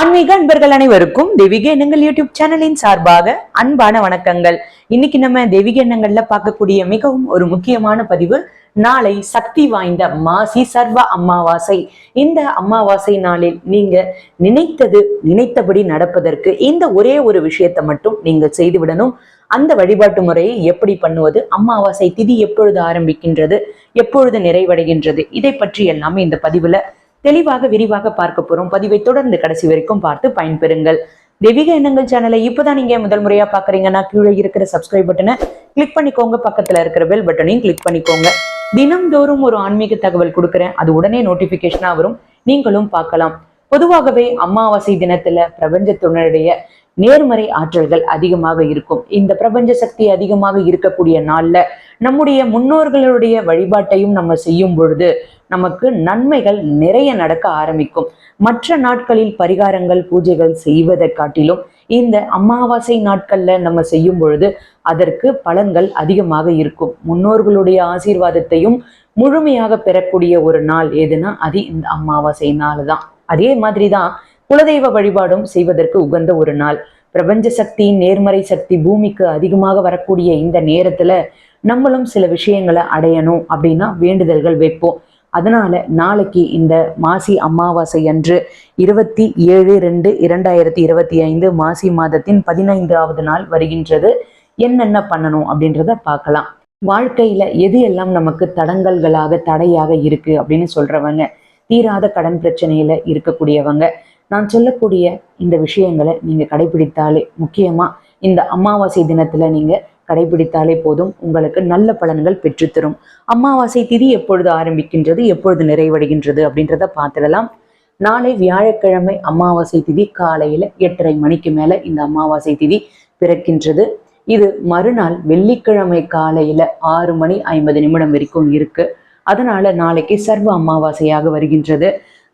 ஆன்மீக அன்பர்கள் அனைவருக்கும் தெய்வீக எண்ணங்கள் யூடியூப் சேனலின் சார்பாக அன்பான வணக்கங்கள். இன்னைக்கு நம்ம தெய்வீக எண்ணங்கள்ல பார்க்கக்கூடிய மிகவும் ஒரு முக்கியமான பதிவு நாளை சக்தி வாய்ந்த மாசி சர்வ அமாவாசை. இந்த அமாவாசை நாளில் நீங்க நினைத்தது நினைத்தபடி நடப்பதற்கு இந்த ஒரே ஒரு விஷயத்தை மட்டும் நீங்க செய்து விடணும். அந்த வழிபாட்டு முறையை எப்படி பண்ணுவது அமாவாசை திதி எப்பொழுது ஆரம்பிக்கின்றது எப்பொழுது நிறைவடைகின்றது இதை பற்றி எல்லாமே இந்த பதிவுல தெளிவாக விரிவாக பார்க்க போறோம். பதிவை தொடர்ந்து கடைசி வரைக்கும் பார்த்து பயன்பெறுங்கள். தெய்வீக எண்ணங்கள் சேனலை இப்போதான் நீங்க முதல் முறையா பாக்குறீங்கன்னா கீழே இருக்கிற சப்ஸ்கிரைப் பட்டனை கிளிக் பண்ணிக்கோங்க. பக்கத்துல இருக்கிற பெல் பட்டனையும் கிளிக் பண்ணிக்கோங்க. தினம்தோறும் ஒரு ஆன்மீக தகவல் கொடுக்குறேன். அது உடனே நோட்டிபிகேஷனா வரும். நீங்களும் பார்க்கலாம். பொதுவாகவே அமாவாசை தினத்துல பிரபஞ்சத்தினுடைய நேர்மறை ஆற்றல்கள் அதிகமாக இருக்கும். இந்த பிரபஞ்ச சக்தி அதிகமாக இருக்கக்கூடிய நாள்ல நம்முடைய முன்னோர்களுடைய வழிபாட்டையும் நம்ம செய்யும் பொழுது நமக்கு நன்மைகள் நிறைய நடக்க ஆரம்பிக்கும். மற்ற நாட்களில் பரிகாரங்கள் பூஜைகள் செய்வதை காட்டிலும் இந்த அமாவாசை நாட்கள்ல நம்ம செய்யும் பொழுது அதற்கு பலன்கள் அதிகமாக இருக்கும். முன்னோர்களுடைய ஆசீர்வாதத்தையும் முழுமையாக பெறக்கூடிய ஒரு நாள் எதுனா அது இந்த அமாவாசை நாள் தான் அதே மாதிரி தான் குலதெய்வ வழிபாடும் செய்வதற்கு உகந்த ஒரு நாள். பிரபஞ்ச சக்தி நேர்மறை சக்தி பூமிக்கு அதிகமாக வரக்கூடிய இந்த நேரத்துல நம்மளும் சில விஷயங்களை அடையணும் அப்படின்னா வேண்டுதல்கள் வைப்போம். அதனால நாளைக்கு இந்த மாசி அமாவாசை அன்று இருபத்தி ஏழு ரெண்டு இரண்டாயிரத்தி இருபத்தி ஐந்து மாசி மாதத்தின் பதினைந்தாவது நாள் வருகின்றது. என்னென்ன பண்ணணும் அப்படின்றத பார்க்கலாம். வாழ்க்கையில எது எல்லாம் நமக்கு தடங்கல்களாக தடையாக இருக்கு அப்படின்னு சொல்றவங்க தீராத கடன் பிரச்சனையில இருக்கக்கூடியவங்க நான் சொல்லக்கூடிய இந்த விஷயங்களை நீங்க கடைபிடித்தாலே முக்கியமா இந்த அமாவாசை தினத்துல நீங்க கடைபிடித்தாலே போதும். உங்களுக்கு நல்ல பலன்கள் பெற்றுத்தரும். அமாவாசை திதி எப்பொழுது ஆரம்பிக்கின்றது எப்பொழுது நிறைவடைகின்றது அப்படின்றத பார்த்துடலாம். நாளை வியாழக்கிழமை அமாவாசை திதி காலையில எட்டரை மணிக்கு மேல இந்த அமாவாசை திதி பிறக்கின்றது. இது மறுநாள் வெள்ளிக்கிழமை காலையில ஆறு மணி ஐம்பது நிமிடம் வரைக்கும் இருக்கு. அதனால நாளைக்கு சர்வ அமாவாசையாக வருகின்றது.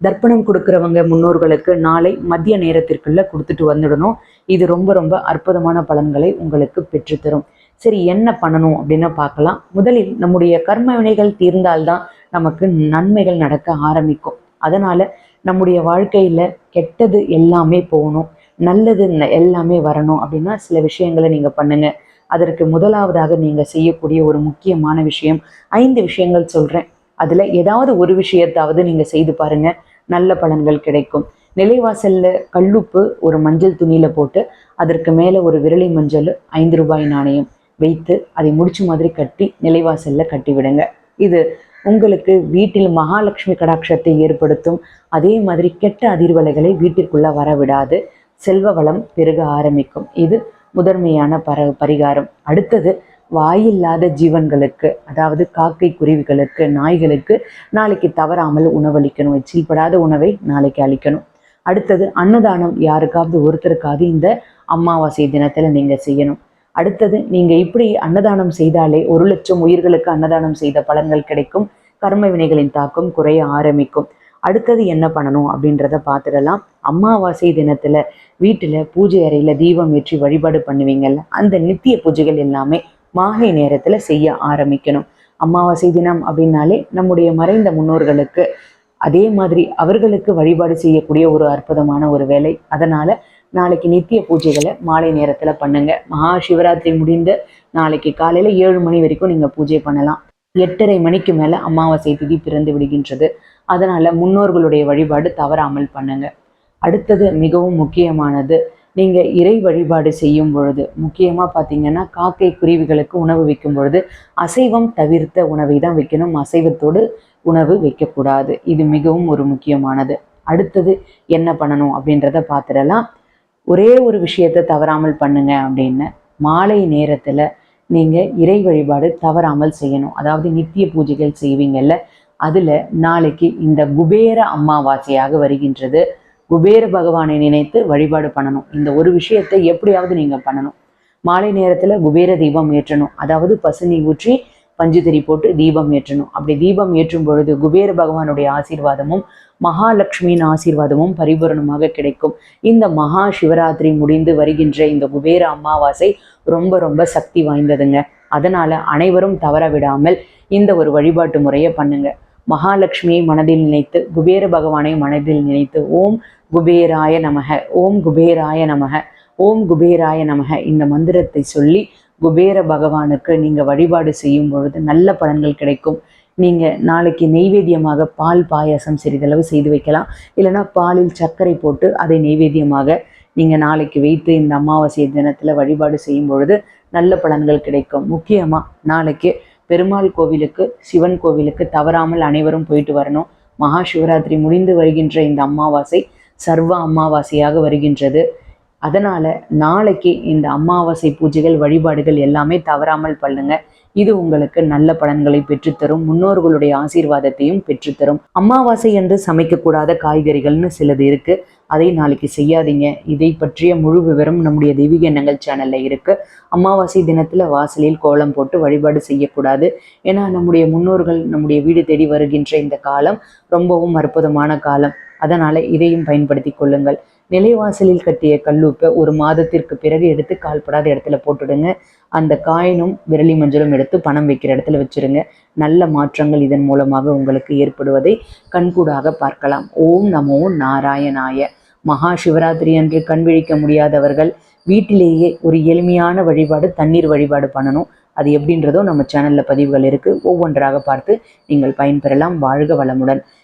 தர்ப்பணம் கொடுக்குறவங்க முன்னோர்களுக்கு நாளை மதிய நேரத்திற்குள்ள கொடுத்துட்டு வந்துடணும். இது ரொம்ப ரொம்ப அற்புதமான பலன்களை உங்களுக்கு பெற்றுத்தரும். சரி என்ன பண்ணணும் அப்படின்னு பார்க்கலாம். முதலில் நம்முடைய கர்ம வினைகள் தீர்ந்தால்தான் நமக்கு நன்மைகள் நடக்க ஆரம்பிக்கும். அதனால நம்முடைய வாழ்க்கையில கெட்டது எல்லாமே போகணும். நல்லது எல்லாமே வரணும் அப்படின்னா சில விஷயங்களை நீங்க பண்ணுங்க. அதற்கு முதலாவதாக நீங்க செய்யக்கூடிய ஒரு முக்கியமான விஷயம் ஐந்து விஷயங்கள் சொல்றேன். அதுல ஏதாவது ஒரு விஷயத்தாவது நீங்க செய்து பாருங்க. நல்ல பலன்கள் கிடைக்கும். நிலைவாசல்ல கல்லுப்பு ஒரு மஞ்சள் துணியில போட்டு அதற்கு மேல ஒரு விரலி மஞ்சள் ஐந்து ரூபாய் நாணயம். வைத்து அதை முடிச்சு மாதிரி கட்டி நிலைவாசலில் கட்டிவிடுங்க. இது உங்களுக்கு வீட்டில் மகாலட்சுமி கடாட்சத்தை ஏற்படுத்தும். அதே மாதிரி கெட்ட அதிர்வலைகளை வீட்டிற்குள்ள வரவிடாது. செல்வ வளம் பெருக ஆரம்பிக்கும். இது முதன்மையான பர பரிகாரம். அடுத்தது வாயில்லாத ஜீவன்களுக்கு அதாவது காக்கை குருவிகளுக்கு நாய்களுக்கு நாளைக்கு தவறாமல் உணவளிக்கணும். எச்சில்படாத உணவை நாளைக்கு அளிக்கணும். அடுத்தது அன்னதானம் யாருக்காவது ஒருத்தருக்காவது இந்த அமாவாசை தினத்தில் நீங்கள் செய்யணும். அடுத்தது நீங்க இப்படி அன்னதானம் செய்தாலே ஒரு லட்சம் உயிர்களுக்கு அன்னதானம் செய்த பலன்கள் கிடைக்கும். கர்ம வினைகளின் தாக்கம் குறைய ஆரம்பிக்கும். அடுத்தது என்ன பண்ணணும் அப்படின்றத பார்த்துடலாம். அமாவாசை தினத்துல வீட்டுல பூஜை அறையில தீபம் ஏற்றி வழிபாடு பண்ணுவீங்கல்ல அந்த நித்திய பூஜைகள் எல்லாமே மாலை நேரத்துல செய்ய ஆரம்பிக்கணும். அமாவாசை தினம் அப்படின்னாலே நம்முடைய மறைந்த முன்னோர்களுக்கு அதே மாதிரி அவர்களுக்கு வழிபாடு செய்யக்கூடிய ஒரு அற்புதமான ஒரு வேலை. அதனால நாளைக்கு நித்திய பூஜைகளை மாலை நேரத்தில் பண்ணுங்க. மகா சிவராத்திரி முடிந்து நாளைக்கு காலையில் ஏழு மணி வரைக்கும் நீங்கள் பூஜை பண்ணலாம். எட்டரை மணிக்கு மேலே அமாவாசை திதி பிறந்து விடுகின்றது. அதனால் முன்னோர்களுடைய வழிபாடு தவறாமல் பண்ணுங்க. அடுத்தது மிகவும் முக்கியமானது நீங்கள் இறை வழிபாடு செய்யும் பொழுது முக்கியமாக பார்த்தீங்கன்னா காக்கை குருவிகளுக்கு உணவு வைக்கும் பொழுது அசைவம் தவிர்த்த உணவை தான் வைக்கணும். அசைவத்தோடு உணவு வைக்கக்கூடாது. இது மிகவும் ஒரு முக்கியமானது. அடுத்தது என்ன பண்ணணும் அப்படின்றத பார்த்துடலாம் ஒரே ஒரு விஷயத்தை தவறாமல் பண்ணுங்க அப்படின்னு மாலை நேரத்தில் நீங்கள் இறை வழிபாடு தவறாமல் செய்யணும். அதாவது நித்திய பூஜைகள் செய்வீங்கல்ல அதுல நாளைக்கு இந்த குபேர அமாவாசையாக வருகின்றது. குபேர பகவானை நினைத்து வழிபாடு பண்ணணும். இந்த ஒரு விஷயத்தை எப்படியாவது நீங்கள் பண்ணணும். மாலை நேரத்தில் குபேர தீபம் ஏற்றணும். அதாவது பசுநீ ஊற்றி பஞ்சுதிரி போட்டு தீபம் ஏற்றணும். அப்படி தீபம் ஏற்றும் பொழுது குபேர பகவானுடைய ஆசீர்வாதமும் மகாலட்சுமியின் ஆசீர்வாதமும் பரிபூரணமாக கிடைக்கும். இந்த மகா சிவராத்திரி முடிந்து வருகின்ற இந்த குபேர அமாவாசை ரொம்ப ரொம்ப சக்தி வாய்ந்ததுங்க. அதனால அனைவரும் தவற விடாமல் இந்த ஒரு வழிபாட்டு முறையை பண்ணுங்க. மகாலட்சுமியை மனதில் நினைத்து குபேர பகவானை மனதில் நினைத்து ஓம் குபேராய நமக ஓம் குபேராய நமக ஓம் குபேராய நமக இந்த மந்திரத்தை சொல்லி குபேர பகவானுக்கு நீங்கள் வழிபாடு செய்யும் பொழுது நல்ல பலன்கள் கிடைக்கும். நீங்கள் நாளைக்கு நெய்வேத்தியமாக பால் பாயாசம் சிறிதளவு செய்து வைக்கலாம். இல்லைன்னா பாலில் சர்க்கரை போட்டு அதை நெய்வேத்தியமாக நீங்கள் நாளைக்கு வைத்து இந்த அமாவாசை தினத்தில் வழிபாடு செய்யும் பொழுது நல்ல பலன்கள் கிடைக்கும். முக்கியமாக நாளைக்கு பெருமாள் கோவிலுக்கு சிவன் கோவிலுக்கு தவறாமல் அனைவரும் போயிட்டு வரணும். மகா சிவராத்திரி முடிந்து வருகின்ற இந்த அமாவாசை சர்வ அமாவாசையாக வருகின்றது. அதனால நாளைக்கு இந்த அமாவாசை பூஜைகள் வழிபாடுகள் எல்லாமே தவறாமல் பண்ணுங்க. இது உங்களுக்கு நல்ல பலன்களை பெற்றுத்தரும் முன்னோர்களுடைய ஆசீர்வாதத்தையும் பெற்றுத்தரும். அமாவாசை என்று சமைக்கக்கூடாத காய்கறிகள்னு சிலது இருக்கு. அதை நாளைக்கு செய்யாதீங்க. இதை பற்றிய முழு விவரம் நம்முடைய தெய்வீக எண்ணங்கள் சேனல்ல இருக்கு. அமாவாசை தினத்துல வாசலில் கோலம் போட்டு வழிபாடு செய்யக்கூடாது. ஏன்னா நம்முடைய முன்னோர்கள் நம்முடைய வீடு தேடி வருகின்ற இந்த காலம் ரொம்பவும் அற்புதமான காலம். அதனால இதையும் பயன்படுத்தி கொள்ளுங்கள். நிலைவாசலில் கட்டிய கல்லூப்பை ஒரு மாதத்திற்கு பிறகு எடுத்து கால்படாத இடத்துல போட்டுடுங்க. அந்த காயினும் விரலி மஞ்சளும் எடுத்து பணம் வைக்கிற இடத்துல வச்சிருங்க. நல்ல மாற்றங்கள் இதன் மூலமாக உங்களுக்கு ஏற்படுவதை கண்கூடாக பார்க்கலாம். ஓம் நமோ நாராயணாய. மகா சிவராத்திரி அன்று கண் விழிக்க முடியாதவர்கள் வீட்டிலேயே ஒரு எளிமையான வழிபாடு தண்ணீர் வழிபாடு பண்ணணும். அது எப்படின்றதோ நம்ம சேனலில் பதிவுகள் இருக்குது ஒவ்வொன்றாக பார்த்து நீங்கள் பயன்பெறலாம். வாழ்க வளமுடன்.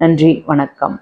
நன்றி வணக்கம்.